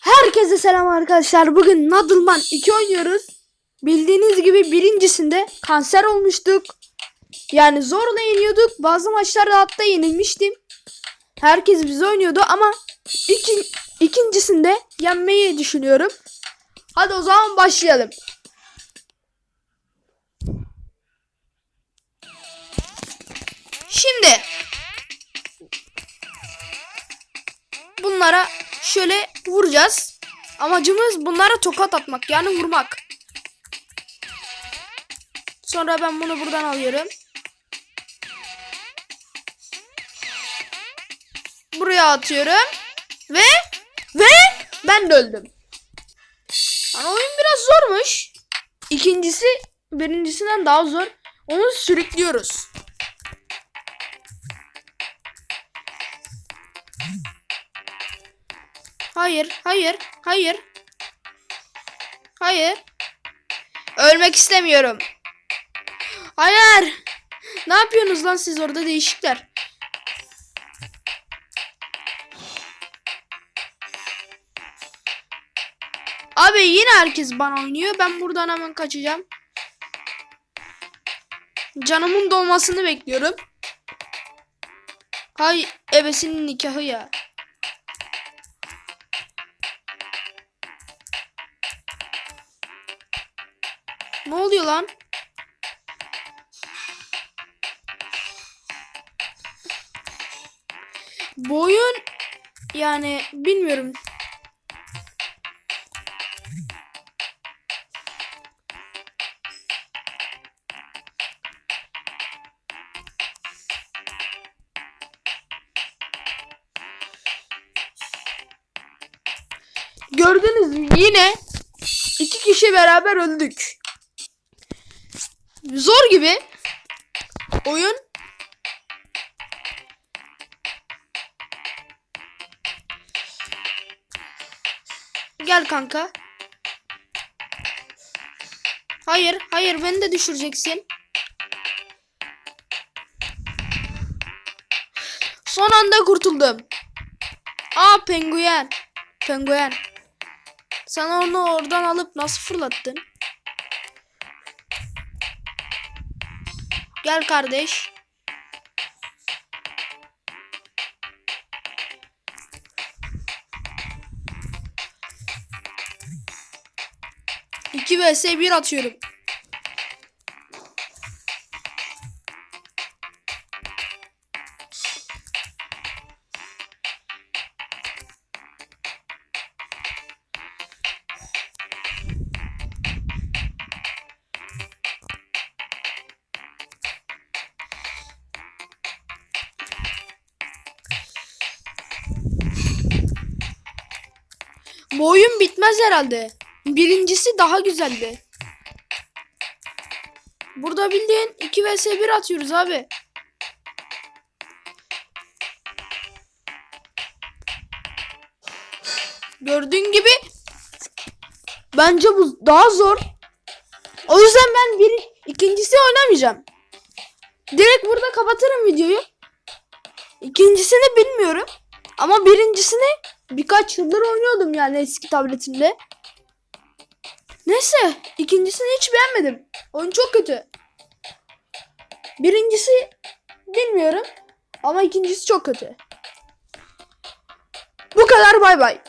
Herkese selam arkadaşlar. Bugün Nadılman 2 oynuyoruz. Bildiğiniz gibi birincisinde kanser olmuştuk. Yani zorla yeniyorduk. Bazı maçlarda hatta yenilmiştim. Herkes bize oynuyordu ama iki, ikincisinde yenmeyi düşünüyorum. Hadi o zaman başlayalım. Şimdi bunlara şöyle vuracağız. Amacımız bunlara tokat atmak yani vurmak. Sonra ben bunu buradan alıyorum. Buraya atıyorum. Ve ve ben de öldüm. Yani oyun biraz zormuş. İkincisi birincisinden daha zor. Onu sürüklüyoruz. Hayır, hayır, hayır. Hayır. Ölmek istemiyorum. Hayır. Ne yapıyorsunuz lan siz orada değişikler? Abi yine herkes bana oynuyor. Ben buradan hemen kaçacağım. Canımın dolmasını bekliyorum. Hay ebesinin nikahı ya. Ne oluyor lan? Bu oyun yani bilmiyorum. Gördünüz mü? Yine iki kişi beraber öldük. Zor gibi. Oyun. Gel kanka. Hayır, hayır beni de düşüreceksin. Son anda kurtuldum. Aa penguen. Penguen. Sen onu oradan alıp nasıl fırlattın? Gel kardeş. İki vs bir atıyorum. Bu oyun bitmez herhalde. Birincisi daha güzeldi. Burada bildiğin 2 vs 1 atıyoruz abi. Gördüğün gibi bence bu daha zor. O yüzden ben bir ikincisi oynamayacağım. Direkt burada kapatırım videoyu. İkincisini bilmiyorum. Ama birincisini birkaç yıldır oynuyordum yani eski tabletimde. Neyse ikincisini hiç beğenmedim. Oyun çok kötü. Birincisi bilmiyorum ama ikincisi çok kötü. Bu kadar bay bay.